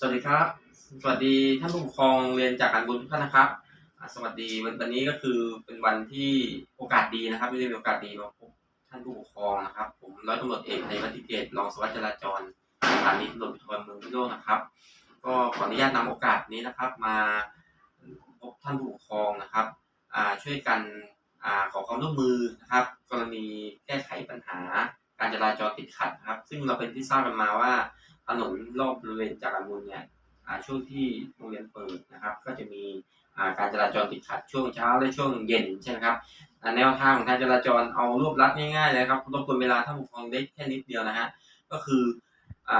สวัสดีครับ สวัสดีท่านผู้ปกครองเรียนจากการบุญทุกท่านนะครับ สวัสดีวันวันนี้ก็คือเป็นวันที่โอกาสดีนะครับที่ได้มีโอกาสดีมาพบท่านผู้ปกครองนะครับ ผมร้อยตำรวจเอกในวัติเกตรองสวัสดิ์จราจรสถานีตำรวจภูธรเมืองพิโลกนะครับ ก็ขออนุญาตนำโอกาสนี้นะครับ มาพบท่านผู้ปกครองนะครับอ่าช่วยกันอ่าขอความร่วมมือนะครับ กรณีแก้ไขปัญหาการจราจรติดขัดนะครับ ซึ่งเราเป็นที่ทราบกันมาว่า ถนนรอบบริเวณจากรมูลเนี่ยช่วงที่โรงเรียนเปิดนะครับ ก็จะมีาการจราจรติดขัดช่วงเช้าและช่วงเย็นใช่ไหมครับแนวทางของการจราจรเอารวบลัดง่ายๆเลยครับรบกวนเวลาท่านผู้ปกครองได้แค่นิดเดียวนะฮะก็คืออ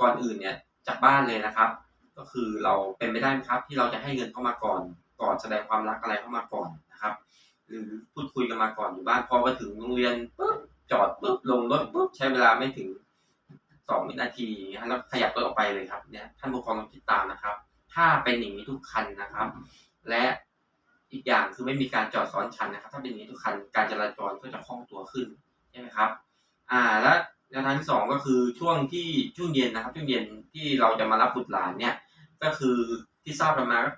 ก่อนอื่นเนี่ยจากบ้านเลยนะครับ ก็คือเราเป็นไปได้ครับที่เราจะให้เงินเข้ามาก่อน ก่อนแสดงความรักอะไรเข้ามาก่อนนะครับ หรือพูดคุยกันมาก่อนอยู่บ้านพอมาถึงโรงเรียนปุ๊บจอดปุ๊บลงรถปุ๊บใช้เวลาไม่ถึง สองวินาทีนะฮะแล้วขยับรถออกไปเลยครับ เนี่ยท่านผู้ปกครองต้องติดตามนะครับ ถ้าเป็นอย่างนี้ทุกคันนะครับ และอีกอย่างคือไม่มีการจอดซ้อนชันนะครับ ถ้าเป็นอย่างนี้ทุกคันการจราจรก็จะคล่องตัวขึ้นใช่ไหมครับ อ่าและแนวทางที่สองก็คือช่วงที่ช่วงเย็นนะครับ ช่วงเย็นที่เราจะมารับบุตรหลานเนี่ย ก็คือที่ทราบกันมาก็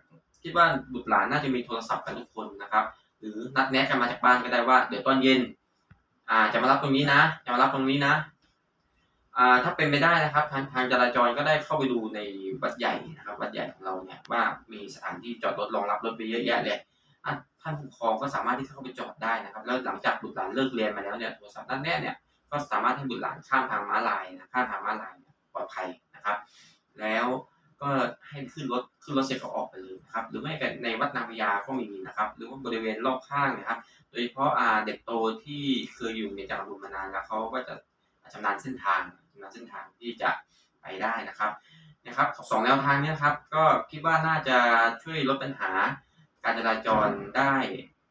คิดว่าบุตรหลานน่าจะมีโทรศัพท์กันทุกคนนะครับ หรือนัดแนะกันมาจากบ้านก็ได้ว่า เดี๋ยวตอนเย็น อ่าจะมารับตรงนี้นะจะมารับตรงนี้นะ ถ้าเป็นไปได้นะครับทางทางจราจรก็ได้เข้าไปดูในวัดใหญ่นะครับวัดใหญ่ของเราเนี่ยว่ามีสถานที่จอดรถรองรับรถไปเยอะแยะเลยอะท่านผู้ปกครองก็สามารถที่จะเข้าไปจอดได้นะครับ แล้วหลังจากบุตรหลานเลิกเรียนมาแล้วเนี่ยโทรศัพท์ด้านแน่เนี่ยก็สามารถให้บุตรหลานข้ามทางม้าลายนะข้ามทางม้าลายปลอดภัยนะครับ แล้วก็ให้ขึ้นรถขึ้นรถเสร็จก็ออกไปเลยนะครับ หรือไม่ก็ในวัดนางพญาก็มีนะครับ หรือว่าบริเวณรอบข้างนะครับ โดยเฉพาะอ่าเด็กโตที่เคยอยู่ในจักรบุญมานานแล้วเขาก็จะ ชำนาญเส้นทางชำนาญเส้นทางที่จะไปได้นะครับนะครับสองแนวทางนี้ครับก็คิดว่าน่าจะช่วยลดปัญหาการจราจรได้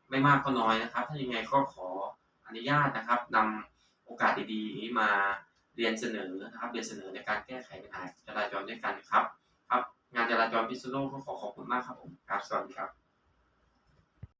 ไม่มากก็น้อยนะครับ ถ้ายังไงก็ขออนุญาตนะครับนำโอกาสดีๆนี้มาเรียนเสนอนะครับ เรียนเสนอในการแก้ไขปัญหาจราจรด้วยกันครับ ครับ งานจราจรพิษณุโลกก็ขอขอบคุณมากครับผมครับสวัสดีครับ